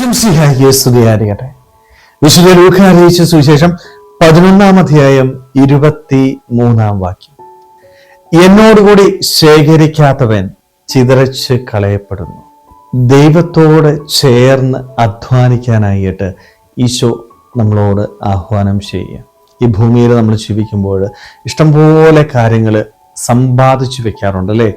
സ്തുതിയായിരിക്കട്ടെ വിശുദ്ധ ലൂക്ക അറിയിച്ച സുവിശേഷം പതിനൊന്നാം അധ്യായം ഇരുപത്തി മൂന്നാം വാക്യം. എന്നോടുകൂടി ശേഖരിക്കാത്തവൻ ചിതറച്ച് കളയപ്പെടുന്നു. ദൈവത്തോട് ചേർന്ന് അധ്വാനിക്കാനായിട്ട് ഈശോ നമ്മളോട് ആഹ്വാനം ചെയ്യുക. ഈ ഭൂമിയിൽ നമ്മൾ ജീവിക്കുമ്പോൾ ഇഷ്ടംപോലെ കാര്യങ്ങൾ സമ്പാദിച്ചു വെക്കാറുണ്ട് അല്ലേ?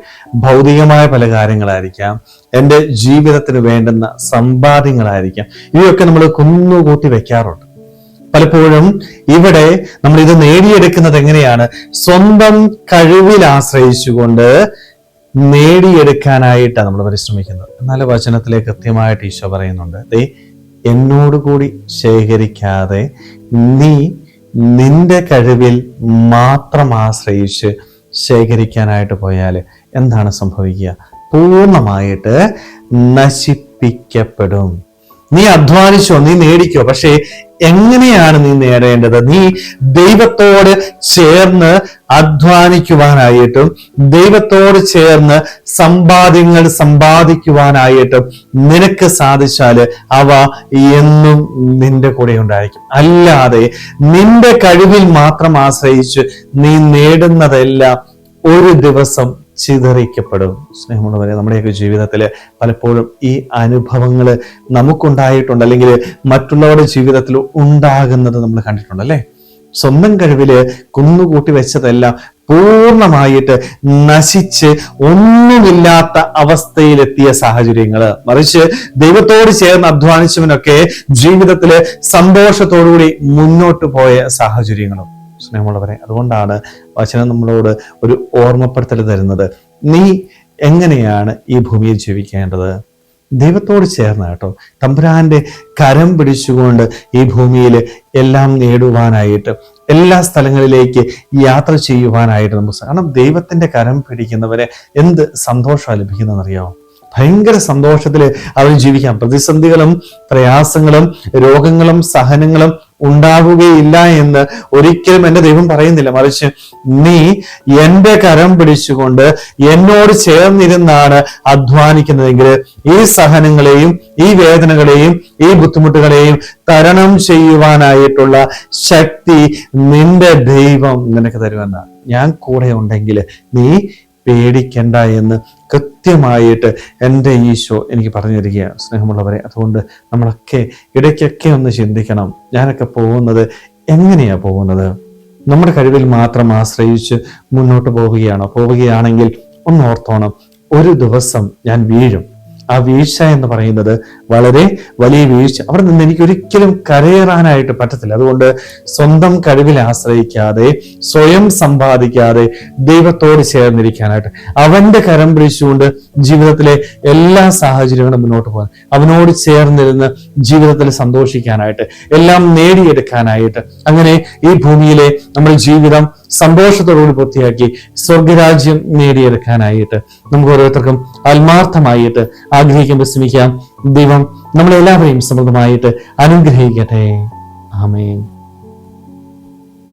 ഭൗതികമായ പല കാര്യങ്ങളായിരിക്കാം എന്റെ ജീവിതത്തിന് വേണ്ടുന്ന സമ്പാദ്യങ്ങളായിരിക്കാം. ഇവയൊക്കെ നമ്മൾ കുന്നുകൂട്ടി വെക്കാറുണ്ട്. പലപ്പോഴും ഇവിടെ നമ്മൾ ഇത് നേടിയെടുക്കുന്നത് എങ്ങനെയാണ്? സ്വന്തം കഴിവിൽ ആശ്രയിച്ചുകൊണ്ട് നേടിയെടുക്കാനായിട്ടാണ് നമ്മൾ പരിശ്രമിക്കുന്നത്. എന്നാൽ വചനത്തിലെ കൃത്യമായിട്ട് ഈശോ പറയുന്നുണ്ട് ദേ എന്നോട് കൂടി ശേഖരിക്കാതെ നീ നിന്റെ കഴിവിൽ മാത്രം ആശ്രയിച്ച് ശേഖരിക്കാനായിട്ട് പോയാൽ എന്താണ് സംഭവിക്കുക? പൂർണമായിട്ട് നശിപ്പിക്കപ്പെടും. നീ അധ്വാനിച്ചോ നീ നേടിക്കോ പക്ഷേ എങ്ങനെയാണ് നീ നേടേണ്ടത്? നീ ദൈവത്തോട് ചേർന്ന് അധ്വാനിക്കുവാനായിട്ടും ദൈവത്തോട് ചേർന്ന് സമ്പാദ്യങ്ങൾ സമ്പാദിക്കുവാനായിട്ടും നിനക്ക് സാധിച്ചാൽ അവ എന്നും നിന്റെ കൂടെ ഉണ്ടായിരിക്കും. അല്ലാതെ നിന്റെ കഴിവിൽ മാത്രം ആശ്രയിച്ച് നീ നേടുന്നതെല്ലാം ഒരു ദിവസം ചിതറിക്കപ്പെടും. സ്നേഹമുള്ളവരെ നമ്മുടെയൊക്കെ ജീവിതത്തിൽ പലപ്പോഴും ഈ അനുഭവങ്ങൾ നമുക്കുണ്ടായിട്ടുണ്ട്. അല്ലെങ്കിൽ മറ്റുള്ളവരുടെ ജീവിതത്തിൽ ഉണ്ടാകുന്നത് നമ്മൾ കണ്ടിട്ടുണ്ട് അല്ലേ? സ്വന്തം കഴിവിൽ കുന്നുകൂട്ടി വെച്ചതെല്ലാം പൂർണമായിട്ട് നശിച്ച് ഒന്നുമില്ലാത്ത അവസ്ഥയിലെത്തിയ സാഹചര്യങ്ങൾ മറിച്ച് ദൈവത്തോട് ചേർന്ന് അധ്വാനിച്ചവനൊക്കെ ജീവിതത്തിലെ സന്തോഷത്തോടുകൂടി മുന്നോട്ട് പോയ സാഹചര്യങ്ങളും. സ്നേഹമുള്ളവരെ അതുകൊണ്ടാണ് വചനം നമ്മളോട് ഒരു ഓർമ്മപ്പെടുത്തൽ തരുന്നത്. നീ എങ്ങനെയാണ് ഈ ഭൂമിയിൽ ജീവിക്കേണ്ടത്? ദൈവത്തോട് ചേർന്ന് കേട്ടോ. തമ്പുരാന്റെ കരം പിടിച്ചുകൊണ്ട് ഈ ഭൂമിയിൽ എല്ലാം നേടുവാനായിട്ട് എല്ലാ സ്ഥലങ്ങളിലേക്ക് യാത്ര ചെയ്യുവാനായിട്ട് നമുക്ക് കാരണം ദൈവത്തിന്റെ കരം പിടിക്കുന്നവരെ എന്ത് സന്തോഷമാണ് ലഭിക്കുന്നതെന്നറിയാമോ ഭയങ്കര സന്തോഷത്തിൽ അവർ ജീവിക്കാം. പ്രതിസന്ധികളും പ്രയാസങ്ങളും രോഗങ്ങളും സഹനങ്ങളും ഉണ്ടാവുകയില്ല എന്ന് ഒരിക്കലും എന്റെ ദൈവം പറയുന്നില്ല. മറിച്ച് നീ എന്റെ കരം പിടിച്ചുകൊണ്ട് എന്നോട് ചേർന്നിരുന്നാണ് അധ്വാനിക്കുന്നതെങ്കിൽ ഈ സഹനങ്ങളെയും ഈ വേദനകളെയും ഈ ബുദ്ധിമുട്ടുകളെയും തരണം ചെയ്യുവാനായിട്ടുള്ള ശക്തി നിന്റെ ദൈവം നിനക്ക് തരുമെന്നാണ്. ഞാൻ കൂടെ ഉണ്ടെങ്കിൽ നീ പേടിക്കണ്ട എന്ന് കൃത്യമായിട്ട് എന്റെ ഈശോ എനിക്ക് പറഞ്ഞു തരികയാണ്. സ്നേഹമുള്ളവരെ അതുകൊണ്ട് നമ്മളൊക്കെ ഇടയ്ക്കൊക്കെ ഒന്ന് ചിന്തിക്കണം ഞാനൊക്കെ പോകുന്നത് എങ്ങനെയാണ് പോകുന്നത്? നമ്മുടെ കഴിവിൽ മാത്രം ആശ്രയിച്ച് മുന്നോട്ട് പോവുകയാണോ? പോവുകയാണെങ്കിൽ ഒന്ന് ഓർത്തോണം ഒരു ദിവസം ഞാൻ വീഴും. ആ വീഴ്ച എന്ന് പറയുന്നത് വളരെ വലിയ വീഴ്ച. അവിടെ നിന്ന് എനിക്ക് ഒരിക്കലും കരയേറാനായിട്ട് പറ്റത്തില്ല. അതുകൊണ്ട് സ്വന്തം കഴിവിൽ ആശ്രയിക്കാതെ സ്വയം സമ്പാദിക്കാതെ ദൈവത്തോട് ചേർന്നിരിക്കാനായിട്ട് അവന്റെ കരം പിടിച്ചുകൊണ്ട് ജീവിതത്തിലെ എല്ലാ സാഹചര്യങ്ങളും മുന്നോട്ട് പോകാൻ അവനോട് ചേർന്നിരുന്ന് ജീവിതത്തിൽ സന്തോഷിക്കാനായിട്ട് എല്ലാം നേടിയെടുക്കാനായിട്ട് അങ്ങനെ ഈ ഭൂമിയിലെ നമ്മുടെ ജീവിതം സന്തോഷത്തോടുകൂടി പൂർത്തിയാക്കി സ്വർഗരാജ്യം നേടിയെടുക്കാനായിട്ട് നമുക്ക് ഓരോരുത്തർക്കും ആത്മാർത്ഥമായിട്ട് ആഗ്രഹിക്കുമ്പോൾ ശ്രമിക്കാം ദൈവം നമ്മളെല്ലാവരെയും സമൃദ്ധമായിട്ട് അനുഗ്രഹിക്കട്ടെ. ആമേൻ.